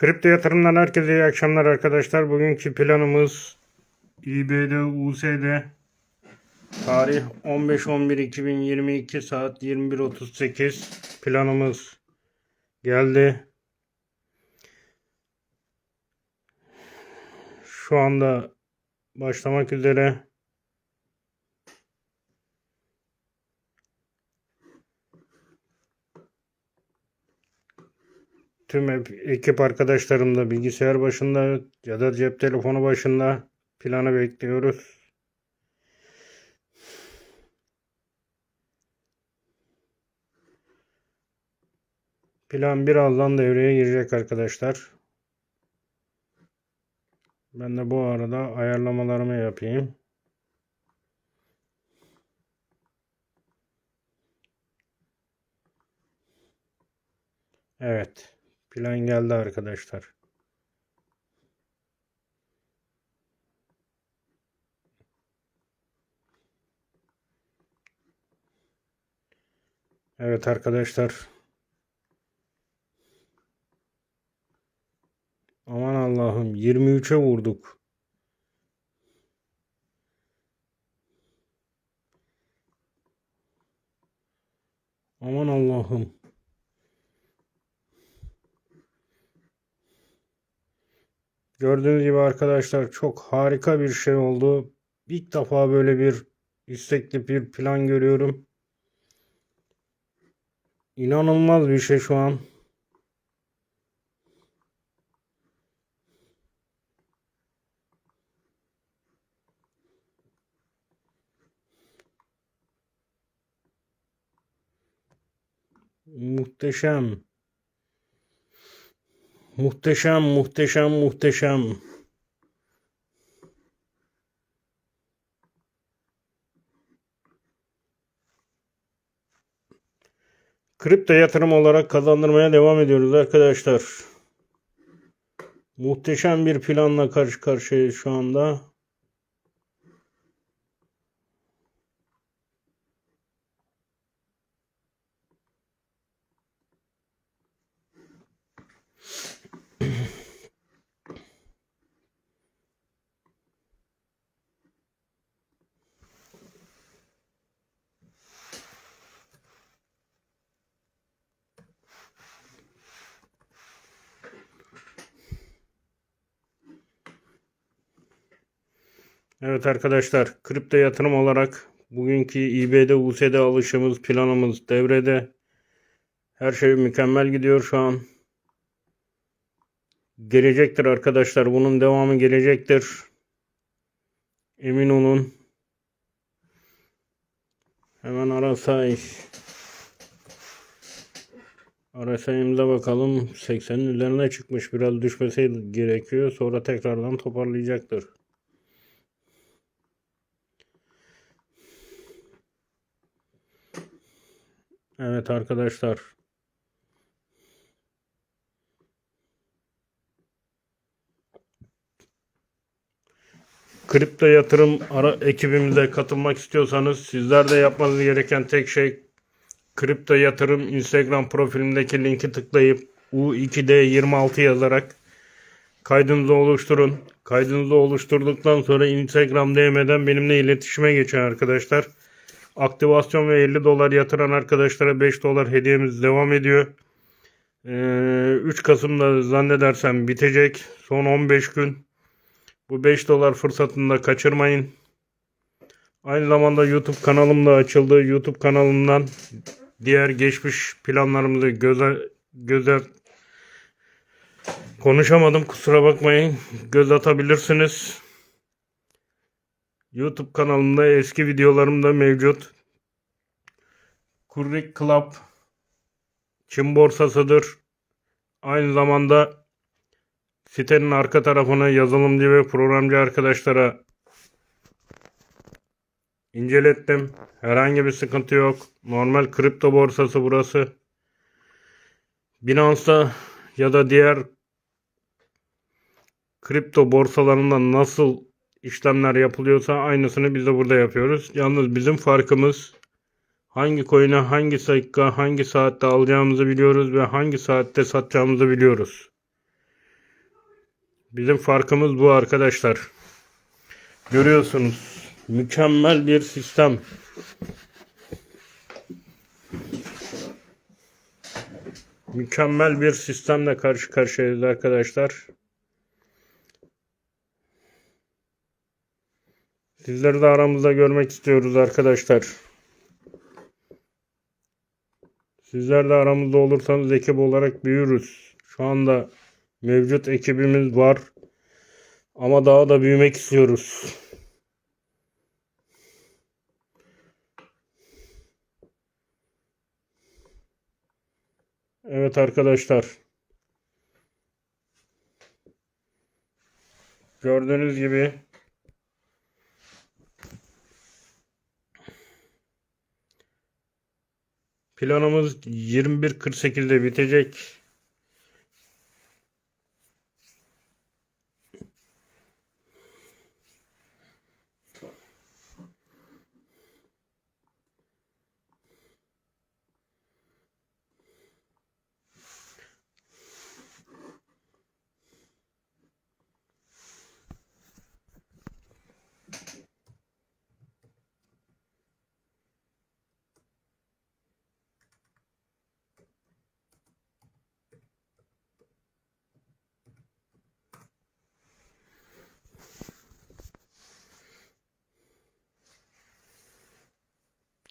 Kripto yatırımdan herkese iyi akşamlar arkadaşlar. Bugünkü planımız İBD USD tarih 15.11.2022 saat 21.38 planımız geldi. Şu anda başlamak üzere. Tüm ekip arkadaşlarım da bilgisayar başında ya da cep telefonu başında planı bekliyoruz. Plan birazdan devreye girecek arkadaşlar. Ben de bu arada ayarlamalarımı yapayım. Evet. Plan geldi arkadaşlar. Evet arkadaşlar. Aman Allah'ım 23'e vurduk. Aman Allah'ım. Gördüğünüz gibi arkadaşlar çok harika bir şey oldu. İlk defa böyle bir istekli bir plan görüyorum. İnanılmaz bir şey şu an. Muhteşem. Muhteşem, muhteşem, muhteşem. Kripto yatırım olarak kazandırmaya devam ediyoruz arkadaşlar. Muhteşem bir planla karşı karşıyayız şu anda. Evet arkadaşlar, kripto yatırım olarak bugünkü İBD USD alışımız, planımız devrede. Her şey mükemmel gidiyor şu an. Gelecektir arkadaşlar. Bunun devamı gelecektir. Emin olun. Hemen arasay. Arasayımıza bakalım. 80'in üzerine çıkmış. Biraz düşmesi gerekiyor. Sonra tekrardan toparlayacaktır. Evet arkadaşlar. Kripto yatırım ara ekibimize katılmak istiyorsanız sizler de yapmanız gereken tek şey kripto yatırım Instagram profilimdeki linki tıklayıp U2D26 yazarak kaydınızı oluşturun. Kaydınızı oluşturduktan sonra Instagram DM'den benimle iletişime geçin arkadaşlar. Aktivasyon ve 50 dolar yatıran arkadaşlara 5 dolar hediyemiz devam ediyor. Ee, 3 Kasım'da zannedersem bitecek. Son 15 gün. Bu 5 dolar fırsatını da kaçırmayın. Aynı zamanda YouTube kanalım da açıldı. YouTube kanalımdan diğer geçmiş planlarımızı göze göze konuşamadım kusura bakmayın. Göz atabilirsiniz. YouTube kanalımda eski videolarım da mevcut. Kurrik Club Çin borsasıdır. Aynı zamanda sitenin arka tarafına yazılımcı ve programcı arkadaşlara incelettim. Herhangi bir sıkıntı yok. Normal kripto borsası burası. Binance'da ya da diğer kripto borsalarında nasıl işlemler yapılıyorsa aynısını biz de burada yapıyoruz. Yalnız bizim farkımız hangi coin'i hangi dakika hangi saatte alacağımızı biliyoruz ve hangi saatte satacağımızı biliyoruz. Bizim farkımız bu arkadaşlar. Görüyorsunuz. Mükemmel bir sistem. Mükemmel bir sistemle karşı karşıyayız arkadaşlar. Sizleri de aramızda görmek istiyoruz arkadaşlar. Sizler de aramızda olursanız ekip olarak büyürüz. Şu anda mevcut ekibimiz var. Ama daha da büyümek istiyoruz. Evet arkadaşlar. Gördüğünüz gibi planımız 21.48'de bitecek.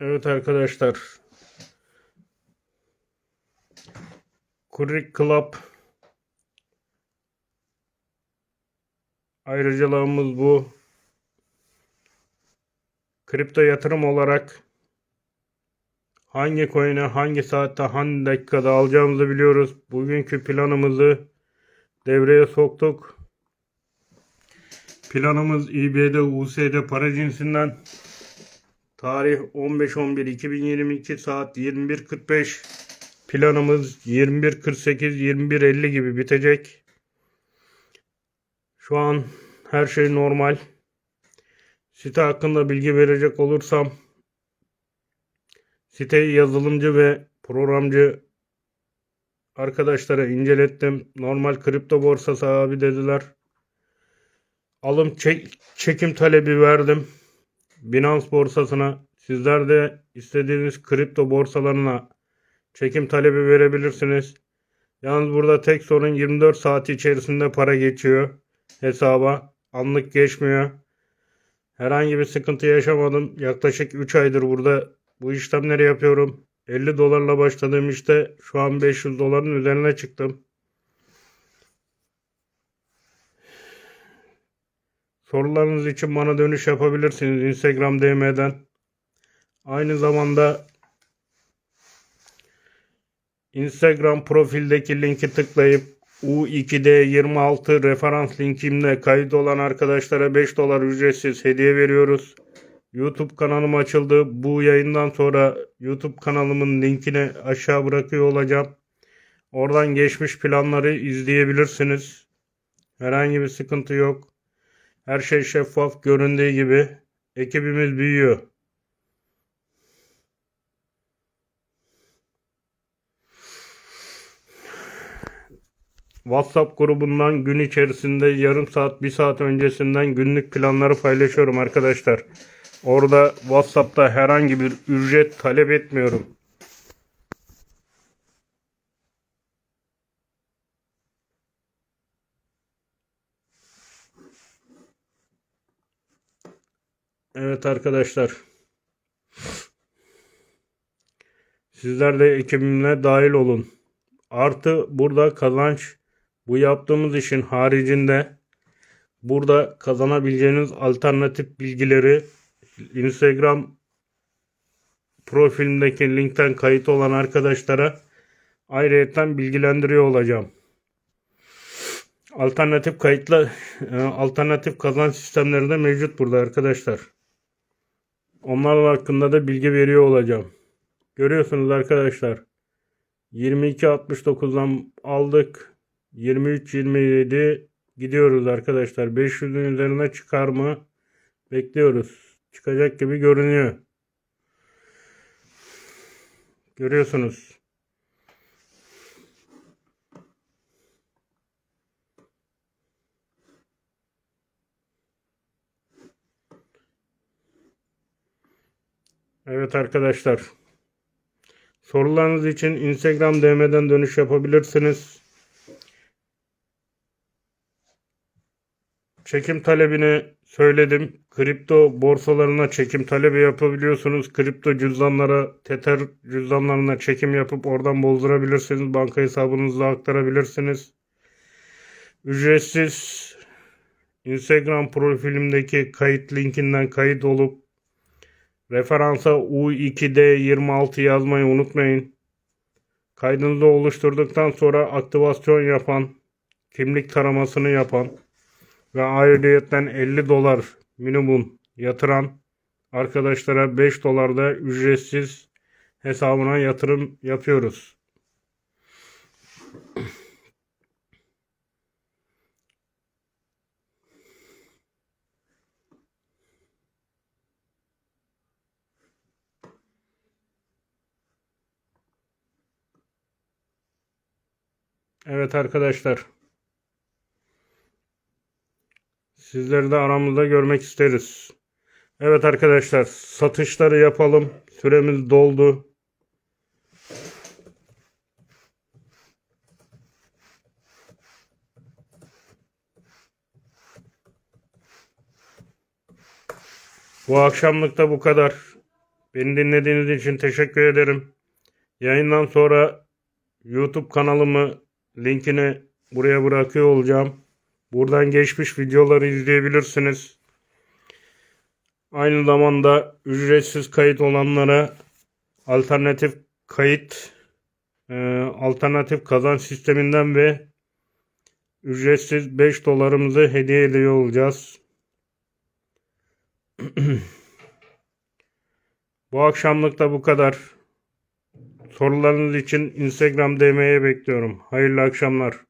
Evet arkadaşlar. Kurik Club ayrıcalığımız bu. Kripto yatırım olarak hangi coin'i hangi saatte hangi dakikada alacağımızı biliyoruz. Bugünkü planımızı devreye soktuk. Planımız İBD USD para cinsinden Tarih 15-11-2022 saat 21.45 planımız 21.48-21.50 gibi bitecek. Şu an her şey normal. Site hakkında bilgi verecek olursam siteyi yazılımcı ve programcı arkadaşlara incelettim. Normal kripto borsası abi dediler. Alım çek, çekim talebi verdim. Binance borsasına sizler de istediğiniz kripto borsalarına çekim talebi verebilirsiniz. Yalnız burada tek sorun 24 saat içerisinde para geçiyor hesaba. Anlık geçmiyor. Herhangi bir sıkıntı yaşamadım. Yaklaşık 3 aydır burada bu işlemleri yapıyorum. 50 dolarla başladığım işte şu an 500 doların üzerine çıktım. Sorularınız için bana dönüş yapabilirsiniz Instagram DM'den. Aynı zamanda Instagram profildeki linki tıklayıp U2D26 referans linkimle kayıt olan arkadaşlara 5 dolar ücretsiz hediye veriyoruz. YouTube kanalım açıldı. Bu yayından sonra YouTube kanalımın linkini aşağı bırakıyor olacağım. Oradan geçmiş planları izleyebilirsiniz. Herhangi bir sıkıntı yok. Her şey şeffaf göründüğü gibi. Ekibimiz büyüyor. WhatsApp grubundan gün içerisinde yarım saat, bir saat öncesinden günlük planları paylaşıyorum arkadaşlar. Orada WhatsApp'ta herhangi bir ücret talep etmiyorum. Evet arkadaşlar. Sizler de ekibimle dahil olun. Artı burada kazanç bu yaptığımız işin haricinde burada kazanabileceğiniz alternatif bilgileri Instagram profilimdeki linkten kayıt olan arkadaşlara ayrıyeten bilgilendiriyor olacağım. Alternatif kayıtla e, alternatif kazanç sistemleri de mevcut burada arkadaşlar. Onlar hakkında da bilgi veriyor olacağım. Görüyorsunuz arkadaşlar. 22.69'dan aldık. 23.27 gidiyoruz arkadaşlar. 500'ün üzerine çıkar mı? Bekliyoruz. Çıkacak gibi görünüyor. Görüyorsunuz. Evet arkadaşlar. Sorularınız için Instagram DM'den dönüş yapabilirsiniz. Çekim talebini söyledim. Kripto borsalarına çekim talebi yapabiliyorsunuz. Kripto cüzdanlara, Tether cüzdanlarına çekim yapıp oradan bozdurabilirsiniz. Banka hesabınıza aktarabilirsiniz. Ücretsiz Instagram profilimdeki kayıt linkinden kayıt olup referansa U2D26 yazmayı unutmayın. Kaydınızı oluşturduktan sonra aktivasyon yapan, kimlik taramasını yapan ve ayrıyetten 50 dolar minimum yatıran arkadaşlara 5 dolar da ücretsiz hesabına yatırım yapıyoruz. Evet arkadaşlar. Sizleri de aramızda görmek isteriz. Evet arkadaşlar satışları yapalım. Süremiz doldu. Bu akşamlık da bu kadar. Beni dinlediğiniz için teşekkür ederim. Yayından sonra YouTube kanalımı linkini buraya bırakıyor olacağım. Buradan geçmiş videoları izleyebilirsiniz. Aynı zamanda ücretsiz kayıt olanlara alternatif kayıt, e, alternatif kazanç sisteminden ve ücretsiz 5 dolarımızı hediye ediyor olacağız. Bu akşamlık da bu kadar. Sorularınız için Instagram DM'ye bekliyorum. Hayırlı akşamlar.